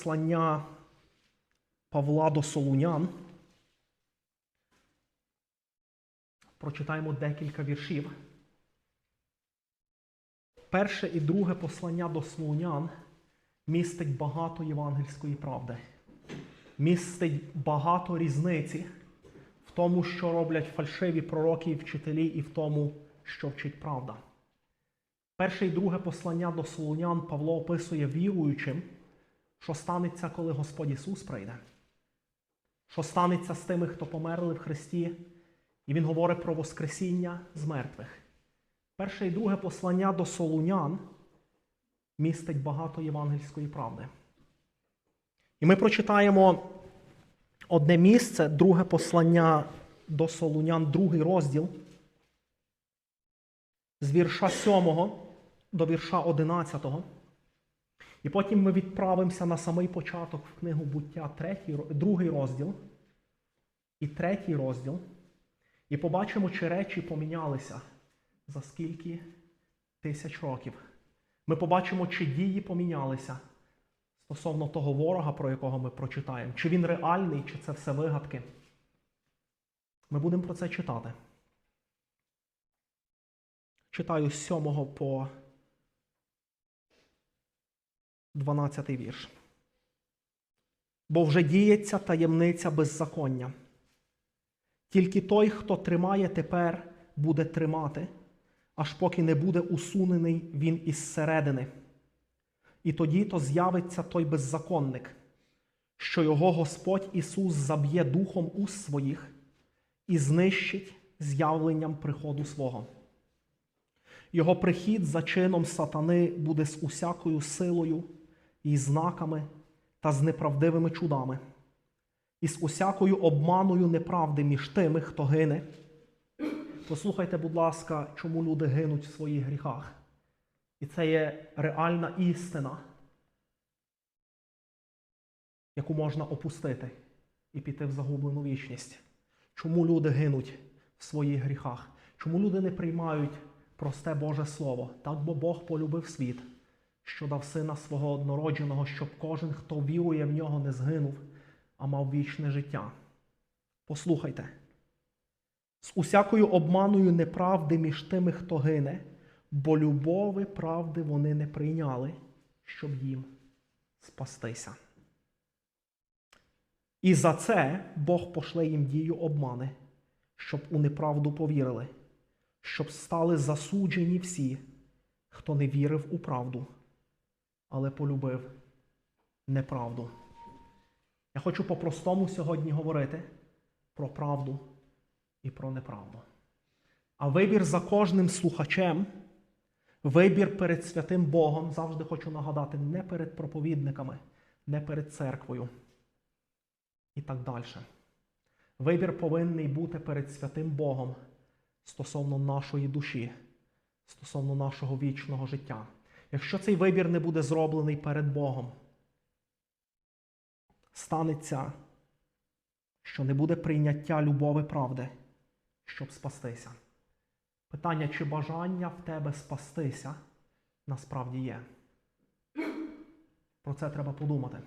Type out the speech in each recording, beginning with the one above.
послання Павла до Солунян. Прочитаємо декілька віршів. Перше і друге послання до Солунян містить багато євангельської правди, містить багато різниці в тому, що роблять фальшиві пророки і вчителі, і в тому, що вчить правда. Перше і друге послання до Солунян Павло описує віруючим, що станеться, коли Господь Ісус прийде, що станеться з тими, хто померли в Христі, і Він говорить про Воскресіння з мертвих. Перше і друге послання до Солунян містить багато євангельської правди. І ми прочитаємо одне місце, друге послання до Солунян, другий розділ, з вірша 7 до вірша 11. І потім ми відправимося на самий початок в книгу буття, третій, другий розділ і третій розділ. І побачимо, чи речі помінялися за скільки тисяч років. Ми побачимо, чи дії помінялися стосовно того ворога, про якого ми прочитаємо. Чи він реальний, чи це все вигадки. Ми будемо про це читати. Читаю з 7 по 12 вірш. Бо вже діється таємниця беззаконня. Тільки той, хто тримає тепер, буде тримати, аж поки не буде усунений він із середини. І тоді то з'явиться той беззаконник, що його Господь Ісус заб'є духом уст своїх і знищить з'явленням приходу свого. Його прихід за чином сатани буде з усякою силою і знаками та з неправдивими чудами, і з усякою обманою неправди між тими, хто гине. Послухайте, будь ласка, чому люди гинуть в своїх гріхах. І це є реальна істина, яку можна опустити і піти в загублену вічність. Чому люди гинуть в своїх гріхах? Чому люди не приймають просте Боже Слово? Так бо Бог полюбив світ, що дав сина свого однородженого, щоб кожен, хто вірує в нього, не згинув, а мав вічне життя. Послухайте. З усякою обманою неправди між тими, хто гине, бо любови правди вони не прийняли, щоб їм спастися. І за це Бог пошле їм дію обмани, щоб у неправду повірили, щоб стали засуджені всі, хто не вірив у правду, але полюбив неправду. Я хочу по-простому сьогодні говорити про правду і про неправду. А вибір за кожним слухачем, вибір перед святим Богом, завжди хочу нагадати, не перед проповідниками, не перед церквою і так далі. Вибір повинен бути перед святим Богом стосовно нашої душі, стосовно нашого вічного життя. Якщо цей вибір не буде зроблений перед Богом, станеться, що не буде прийняття любові правди, щоб спастися. Питання, чи бажання в тебе спастися, насправді є. Про це треба подумати.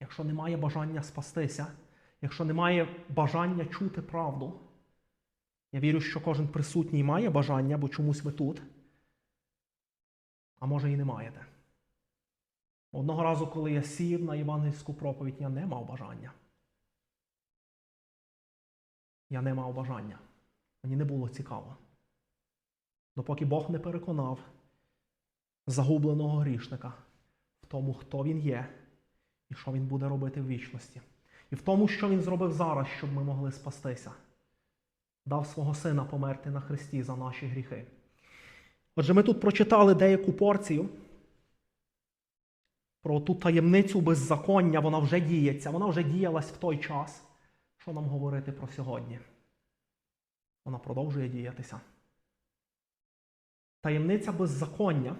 Якщо немає бажання спастися, якщо немає бажання чути правду, я вірю, що кожен присутній має бажання, бо чомусь ви тут, а може і не маєте. Одного разу, коли я сів на євангельську проповідь, я не мав бажання. Я не мав бажання. Мені не було цікаво. Допоки Бог не переконав загубленого грішника в тому, хто він є і що він буде робити в вічності. І в тому, що він зробив зараз, щоб ми могли спастися. Дав свого сина померти на Христі за наші гріхи. Отже, ми тут прочитали деяку порцію про ту таємницю беззаконня, вона вже діється, вона вже діялась в той час. Що нам говорити про сьогодні? Вона продовжує діятися. Таємниця беззаконня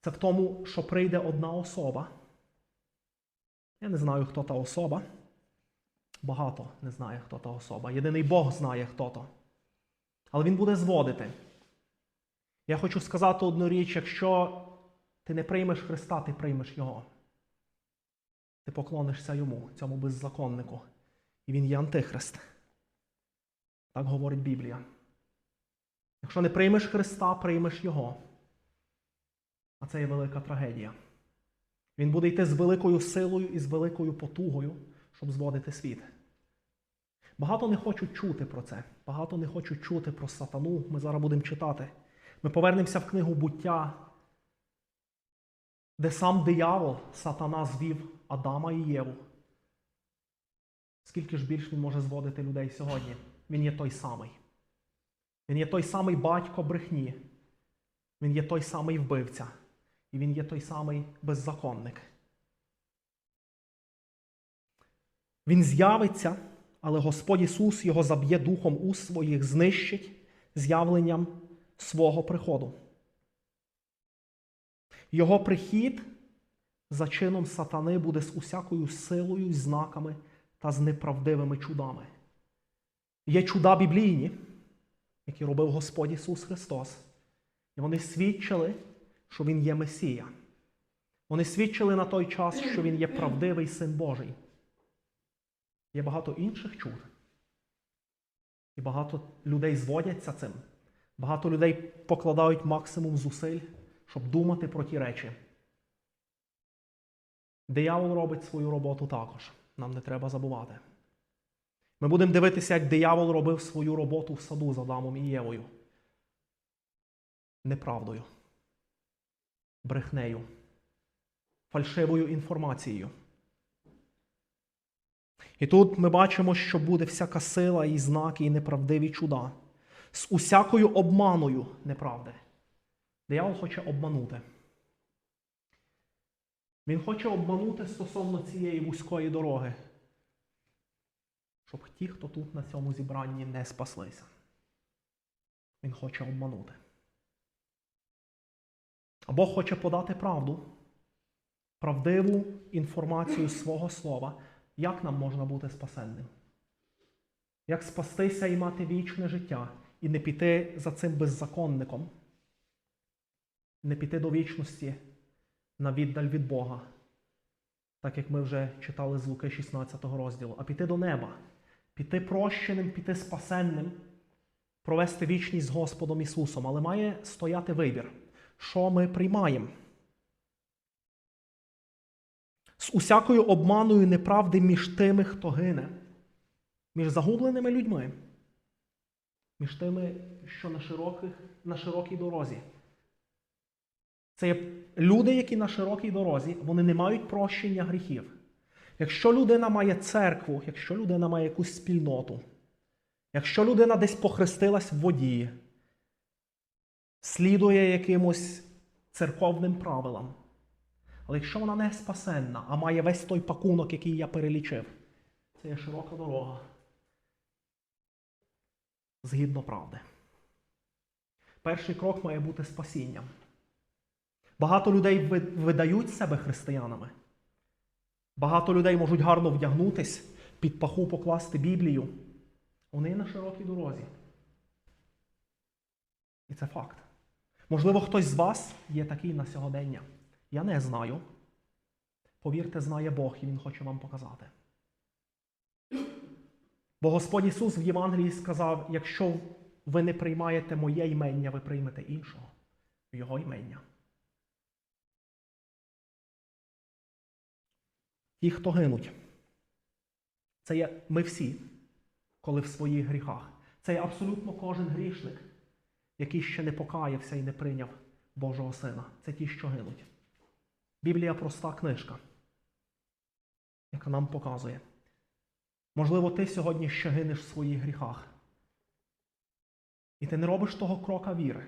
це в тому, що прийде одна особа. Я не знаю, хто та особа. Багато не знає, хто та особа. Єдиний Бог знає, хто то. Але він буде зводити. Я хочу сказати одну річ: якщо Ти не приймеш Христа, ти приймеш Його. Ти поклонишся йому, цьому беззаконнику. І він є антихрист. Так говорить Біблія. Якщо не приймеш Христа, приймеш Його. А це є велика трагедія. Він буде йти з великою силою і з великою потугою, щоб зводити світ. Багато не хочуть чути про це. Багато не хочуть чути про сатану. Ми зараз будемо читати. Ми повернемося в книгу буття, де сам диявол, сатана, звів Адама і Єву. Скільки ж більш він може зводити людей сьогодні? Він є той самий. Він є той самий батько брехні. Він є той самий вбивця. І він є той самий беззаконник. Він з'явиться, але Господь Ісус його заб'є духом уст своїх, знищить з'явленням свого приходу. Його прихід за чином сатани буде з усякою силою, знаками та з неправдивими чудами. Є чуда біблійні, які робив Господь Ісус Христос. І вони свідчили, що Він є Месія. Вони свідчили на той час, що Він є правдивий Син Божий. Є багато інших чуд. І багато людей зводяться цим. Багато людей покладають максимум зусиль, щоб думати про ті речі. Диявол робить свою роботу також. Нам не треба забувати. Ми будемо дивитися, як диявол робив свою роботу в саду з Адамом і Євою. Неправдою, брехнею, фальшивою інформацією. І тут ми бачимо, що буде всяка сила і знаки, і неправдиві чуда. З усякою обманою неправди. Диявол хоче обманути. Він хоче обманути стосовно цієї вузької дороги, щоб ті, хто тут на цьому зібранні, не спаслися. Він хоче обманути. А Бог хоче подати правду, правдиву інформацію свого слова, як нам можна бути спасенним. Як спастися і мати вічне життя, і не піти за цим беззаконником, не піти до вічності на віддаль від Бога, так як ми вже читали з Луки 16 розділу, а піти до неба, піти прощеним, піти спасенним, провести вічність з Господом Ісусом. Але має стояти вибір, що ми приймаємо. Усякою обманою неправди між тими, хто гине, між загубленими людьми, між тими, що на, широких, на широкій дорозі. Це є люди, які на широкій дорозі, вони не мають прощення гріхів. Якщо людина має церкву, якщо людина має якусь спільноту, якщо людина десь похрестилась в воді, слідує якимось церковним правилам, але якщо вона не спасенна, а має весь той пакунок, який я перелічив, це є широка дорога. Згідно правди. Перший крок має бути спасінням. Багато людей видають себе християнами. Багато людей можуть гарно вдягнутись, під паху покласти Біблію. Вони на широкій дорозі. І це факт. Можливо, хтось з вас є такий на сьогодення. Я не знаю. Повірте, знає Бог, і Він хоче вам показати. Бо Господь Ісус в Євангелії сказав: якщо ви не приймаєте моє імення, ви приймете іншого, Його імення. Ті, хто гинуть, це є ми всі, коли в своїх гріхах. Це є абсолютно кожен грішник, який ще не покаявся і не прийняв Божого Сина. Це ті, що гинуть. Біблія проста книжка, яка нам показує. Можливо, ти сьогодні ще гинеш в своїх гріхах. І ти не робиш того крока віри.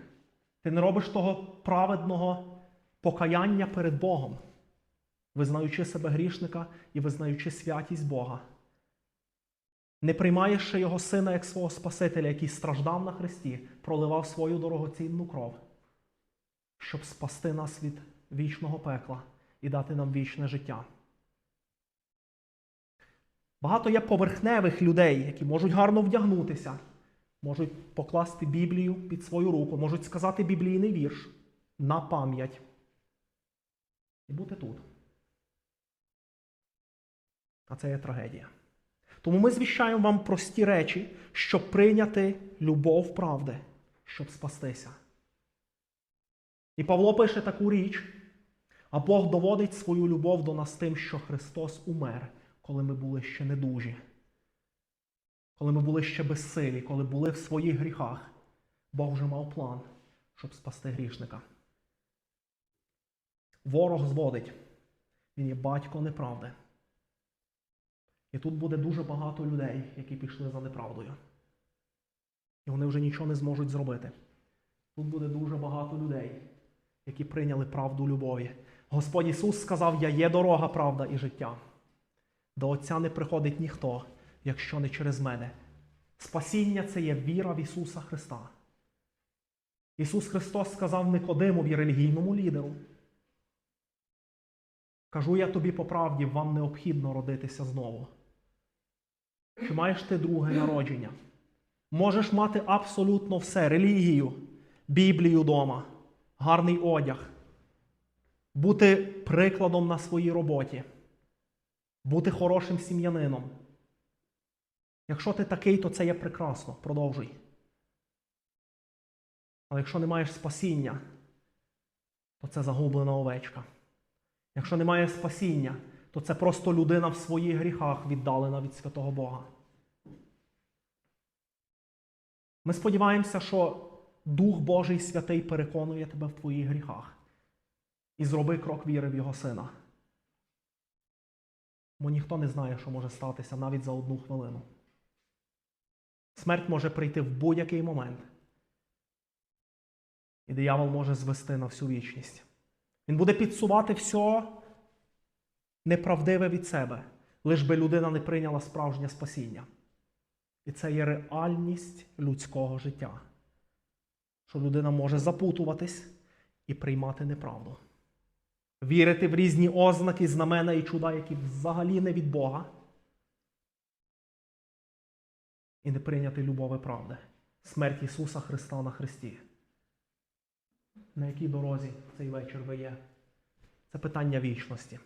Ти не робиш того праведного покаяння перед Богом, визнаючи себе грішника і визнаючи святість Бога. Не приймаєш ще Його Сина як свого Спасителя, який страждав на Христі, проливав свою дорогоцінну кров, щоб спасти нас від вічного пекла і дати нам вічне життя. Багато є поверхневих людей, які можуть гарно вдягнутися, можуть покласти Біблію під свою руку, можуть сказати біблійний вірш на пам'ять. і бути тут. А це є трагедія. Тому ми звіщаємо вам прості речі, щоб прийняти любов правди, щоб спастися. І Павло пише таку річ, а Бог доводить свою любов до нас тим, що Христос умер, коли ми були ще недужі, коли ми були ще безсилі, коли були в своїх гріхах. Бог вже мав план, щоб спасти грішника. Ворог зводить. Він є батько неправди. І тут буде дуже багато людей, які пішли за неправдою. І вони вже нічого не зможуть зробити. Тут буде дуже багато людей, які прийняли правду любові. Господь Ісус сказав: Я є дорога, правда і життя. До Отця не приходить ніхто, якщо не через мене. Спасіння це є віра в Ісуса Христа. Ісус Христос сказав Никодимові, релігійному лідеру. Кажу я тобі по правді, вам необхідно родитися знову. Чи маєш ти друге народження? Можеш мати абсолютно все: релігію, Біблію вдома, гарний одяг, бути прикладом на своїй роботі, бути хорошим сім'янином. Якщо ти такий, то це є прекрасно. Продовжуй. Але якщо не маєш спасіння, то це загублена овечка. Якщо немає спасіння, то це просто людина в своїх гріхах віддалена від святого Бога. Ми сподіваємося, що Дух Божий Святий переконує тебе в твоїх гріхах. І зроби крок віри в Його Сина. Бо ніхто не знає, що може статися навіть за одну хвилину. Смерть може прийти в будь-який момент. І диявол може звести на всю вічність. Він буде підсувати все неправдиве від себе, лиш би людина не прийняла справжнє спасіння. І це є реальність людського життя, що людина може запутуватись і приймати неправду, вірити в різні ознаки, знамена і чуда, які взагалі не від Бога, і не прийняти любові правди, смерть Ісуса Христа на Христі. На якій дорозі цей вечір ви є? Це питання вічності.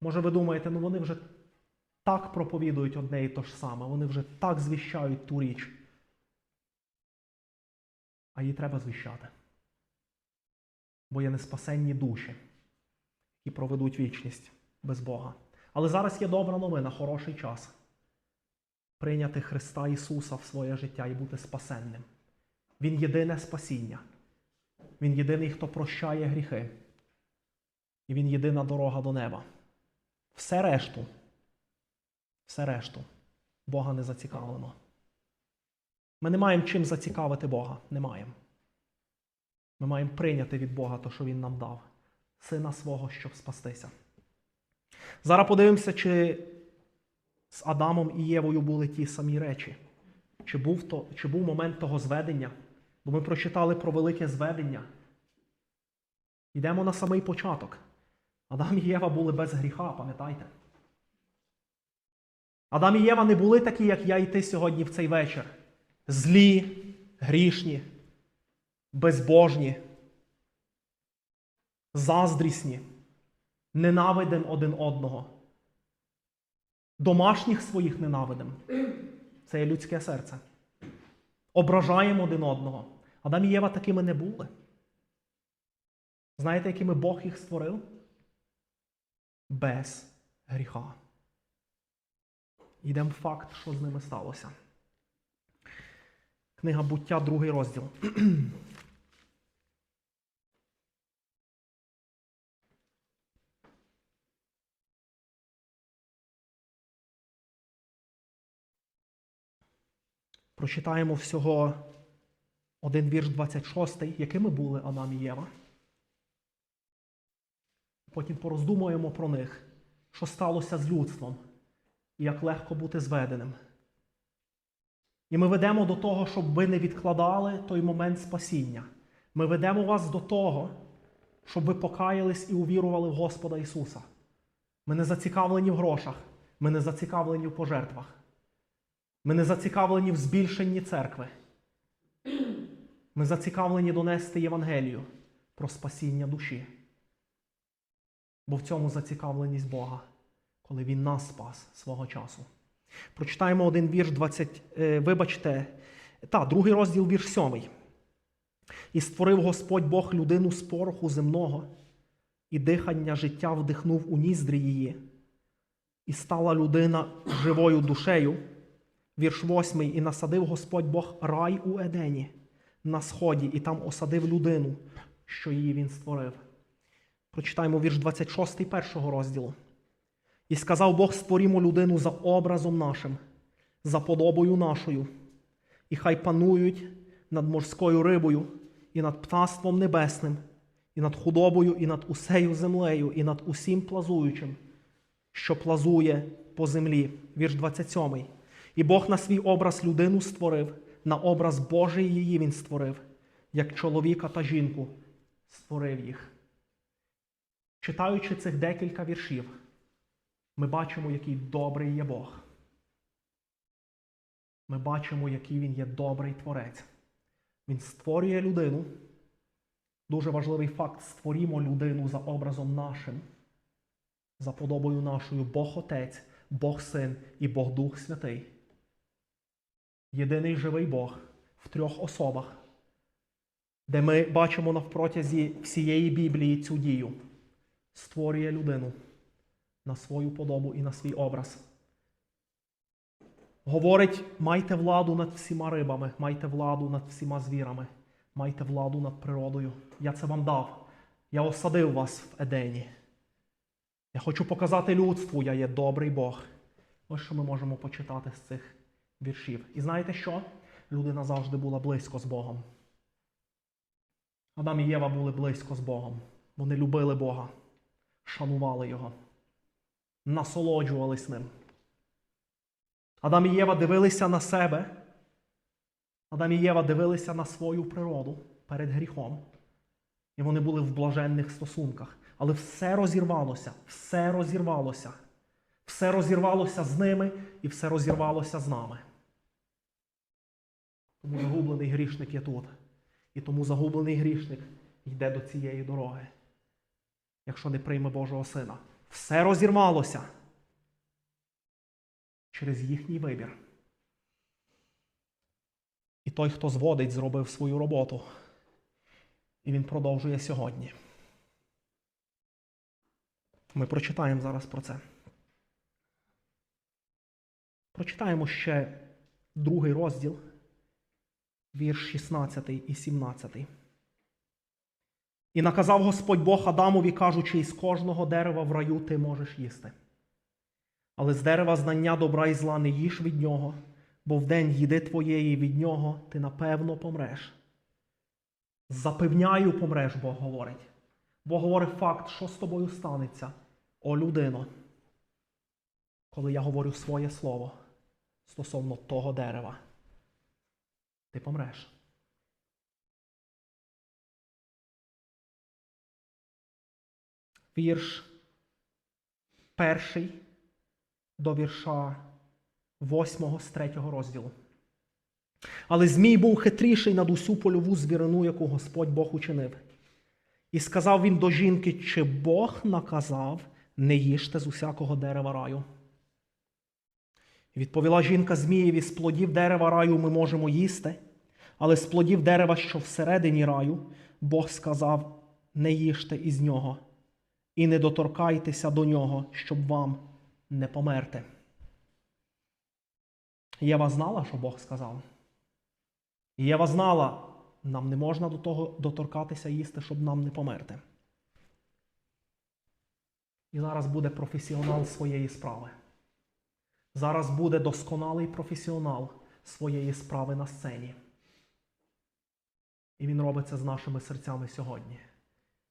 Може, ви думаєте, ну вони вже так проповідують одне і те ж саме, вони вже так звіщають ту річ. А її треба звіщати. Бо є неспасенні душі, які проведуть вічність без Бога. Але зараз є добра новина, хороший час прийняти Христа Ісуса в своє життя і бути спасенним. Він єдине спасіння. Він єдиний, хто прощає гріхи. І він єдина дорога до неба. Все решту, все решту Бога не зацікавлено. Ми не маємо чим зацікавити Бога. Не маємо. Ми маємо прийняти від Бога те, що Він нам дав, сина свого, щоб спастися. Зараз подивимося, чи з Адамом і Євою були ті самі речі. Чи був, то, чи був момент того зведення? Бо ми прочитали про велике зведення. Йдемо на самий початок. Адам і Єва були без гріха, пам'ятайте? Адам і Єва не були такі, як я і ти сьогодні в цей вечір. Злі, грішні, безбожні, заздрісні, ненавидим один одного. Домашніх своїх ненавидим. Це є людське серце. Ображаємо один одного. Адам і Єва такими не були. Знаєте, якими Бог їх створив? Без гріха. Йдемо в факт, що з ними сталося. Книга буття, другий розділ. Прочитаємо всього один вірш 26, якими були Адам і Єва. Потім пороздумуємо про них, що сталося з людством і як легко бути зведеним. І ми ведемо до того, щоб ви не відкладали той момент спасіння. Ми ведемо вас до того, щоб ви покаялись і увірували в Господа Ісуса. Ми не зацікавлені в грошах, ми не зацікавлені в пожертвах. Ми не зацікавлені в збільшенні церкви. Ми зацікавлені донести Євангелію про спасіння душі. Бо в цьому зацікавленість Бога, коли Він нас спас свого часу. Прочитаємо один вірш 20, е, вибачте, та, другий розділ вірш 7. І створив Господь Бог людину з пороху земного, і дихання життя вдихнув у ніздрі її, і стала людина живою душею. Вірш 8. І насадив Господь Бог рай у Едені на сході, і там осадив людину, що її він створив. Прочитаємо вірш 26 першого розділу. І сказав Бог: створімо людину за образом нашим, за подобою нашою, і хай панують над морською рибою, і над птаством небесним, і над худобою, і над усею землею, і над усім плазуючим, що плазує по землі. Вірш 27. І Бог на свій образ людину створив, на образ Божий її він створив, як чоловіка та жінку створив їх. Читаючи цих декілька віршів, ми бачимо, який добрий є Бог. Ми бачимо, який він є добрий творець. Він створює людину. Дуже важливий факт: створімо людину за образом нашим, за подобою нашою Бог Отець, Бог Син і Бог Дух Святий. Єдиний живий Бог в трьох особах, де ми бачимо навпротязі всієї Біблії цю дію, створює людину на свою подобу і на свій образ. Говорить, майте владу над всіма рибами, майте владу над всіма звірами, майте владу над природою. Я це вам дав. Я осадив вас в Едені. Я хочу показати людству, я є добрий Бог. Ось що ми можемо почитати з цих віршів. І знаєте що? Людина завжди була близько з Богом. Адам і Єва були близько з Богом. Вони любили Бога, шанували Його, насолоджувались ним. Адам і Єва дивилися на себе. Адам і Єва дивилися на свою природу перед гріхом. І вони були в блаженних стосунках. Але все розірвалося, все розірвалося. Все розірвалося з ними і все розірвалося з нами. Тому загублений грішник є тут. І тому загублений грішник йде до цієї дороги, якщо не прийме Божого Сина. Все розірвалося через їхній вибір. І той, хто зводить, зробив свою роботу. І він продовжує сьогодні. Ми прочитаємо зараз про це. Прочитаємо ще другий розділ, вірш 16 і 17. І наказав Господь Бог Адамові, кажучи, із кожного дерева в раю ти можеш їсти. Але з дерева знання добра і зла не їж від нього, бо в день їди твоєї від нього ти напевно помреш. Запевняю, помреш, Бог говорить. Бог говорить факт, що з тобою станеться, о людино, коли я говорю своє слово стосовно того дерева. Ти помреш. Вірш перший до вірша восьмого з третього розділу. Але Змій був хитріший над усю польову звірину, яку Господь Бог учинив. І сказав він до жінки, чи Бог наказав не їжте з усякого дерева раю. Відповіла жінка Змієві, з плодів дерева раю ми можемо їсти, але з плодів дерева, що всередині раю, Бог сказав: не їжте із нього, і не доторкайтеся до нього, щоб вам не померти. Єва знала, що Бог сказав. Єва знала, нам не можна до того доторкатися їсти, щоб нам не померти. І зараз буде професіонал своєї справи. Зараз буде досконалий професіонал своєї справи на сцені. І він робить це з нашими серцями сьогодні,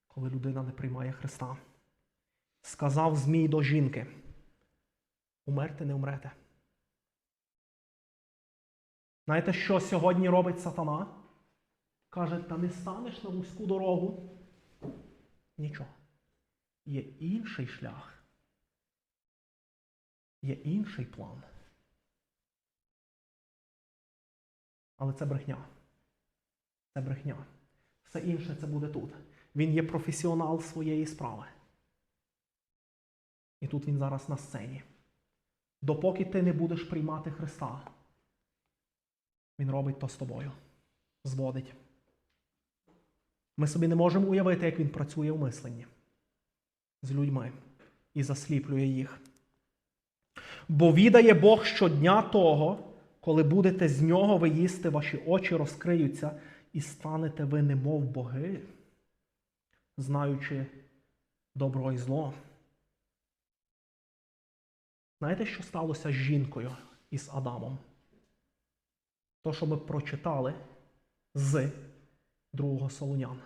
коли людина не приймає Христа. Сказав Змій до жінки: умерти не умрете. Знаєте, що сьогодні робить сатана? Каже, та не станеш на вузьку дорогу. Нічого. Є інший шлях. Є інший план. Але це брехня. Це брехня. Все інше це буде тут. Він є професіонал своєї справи. І тут він зараз на сцені. Допоки ти не будеш приймати Христа, Він робить то з тобою. Зводить. Ми собі не можемо уявити, як він працює в мисленні з людьми і засліплює їх. Бо відає Бог щодня того, коли будете з нього ви їсти, ваші очі розкриються, і станете ви немов боги, знаючи добро і зло. Знаєте, що сталося з жінкою і з Адамом? То, що ми прочитали з другого Солонян.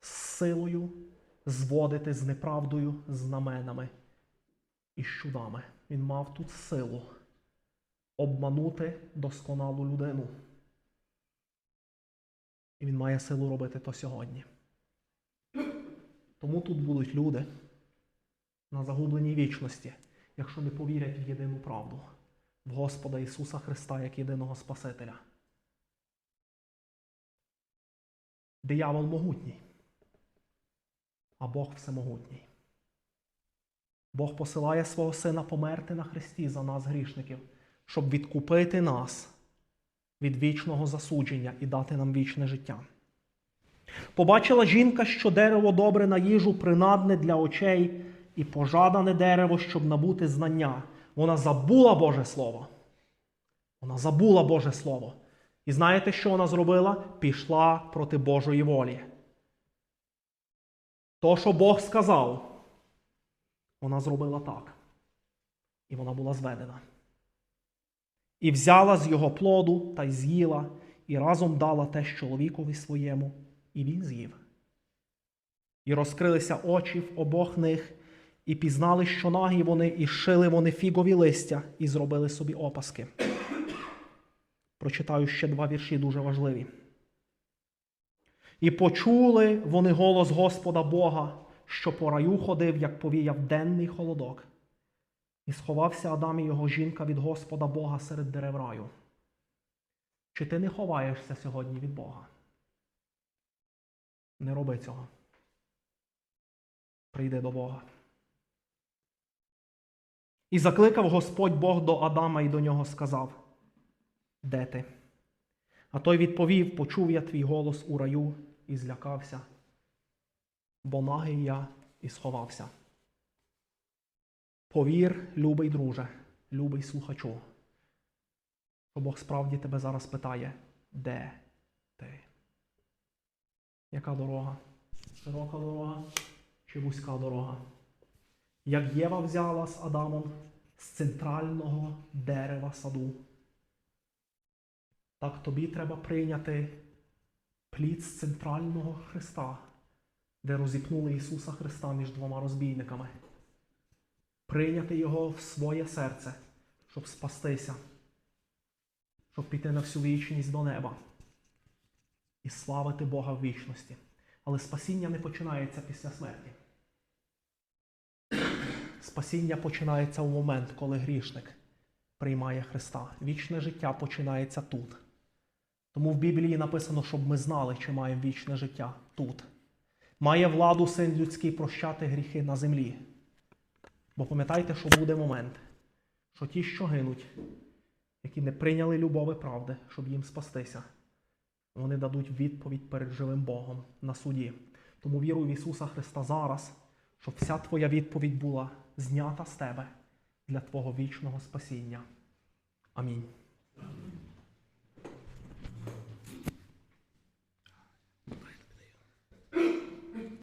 З силою зводити з неправдою знаменами і з чудами. Він мав тут силу обманути досконалу людину. І він має силу робити то сьогодні. Тому тут будуть люди на загубленій вічності, якщо не повірять в єдину правду, в Господа Ісуса Христа як єдиного Спасителя. Диявол могутній, а Бог всемогутній. Бог посилає свого Сина померти на Христі за нас, грішників, щоб відкупити нас від вічного засудження і дати нам вічне життя. Побачила жінка, що дерево добре на їжу, принадне для очей і пожадане дерево, щоб набути знання. Вона забула Боже Слово. Вона забула Боже Слово. І знаєте, що вона зробила? Пішла проти Божої волі. То, що Бог сказав, вона зробила так. І вона була зведена. І взяла з його плоду та й з'їла, і разом дала те чоловікові своєму, і він з'їв. І розкрилися очі в обох них, і пізнали, що нагі вони, і шили вони фігові листя, і зробили собі опаски. Прочитаю ще два вірші дуже важливі. І почули вони голос Господа Бога, що по раю ходив, як повіяв денний холодок. І сховався Адам і його жінка від Господа Бога серед дерев раю. Чи ти не ховаєшся сьогодні від Бога? Не роби цього. Прийди до Бога. І закликав Господь Бог до Адама і до нього сказав: Де ти? А той відповів: Почув я твій голос у раю і злякався, бо нагий я і сховався. Повір, любий друже, любий слухачу, що Бог справді тебе зараз питає, де ти? Яка дорога? Широка дорога чи вузька дорога? Як Єва взяла з Адамом з центрального дерева саду, так тобі треба прийняти плід з центрального Христа, де розіпнули Ісуса Христа між двома розбійниками прийняти його в своє серце, щоб спастися, щоб піти на всю вічність до неба і славити Бога в вічності. Але спасіння не починається після смерті. Спасіння починається у момент, коли грішник приймає Христа. Вічне життя починається тут. Тому в Біблії написано, щоб ми знали, чи маємо вічне життя тут. Має владу син людський прощати гріхи на землі. Бо пам'ятайте, що буде момент, що ті, що гинуть, які не прийняли любові правди, щоб їм спастися, вони дадуть відповідь перед живим Богом на суді. Тому віруй в Ісуса Христа зараз, щоб вся твоя відповідь була знята з тебе для Твого вічного спасіння. Амінь.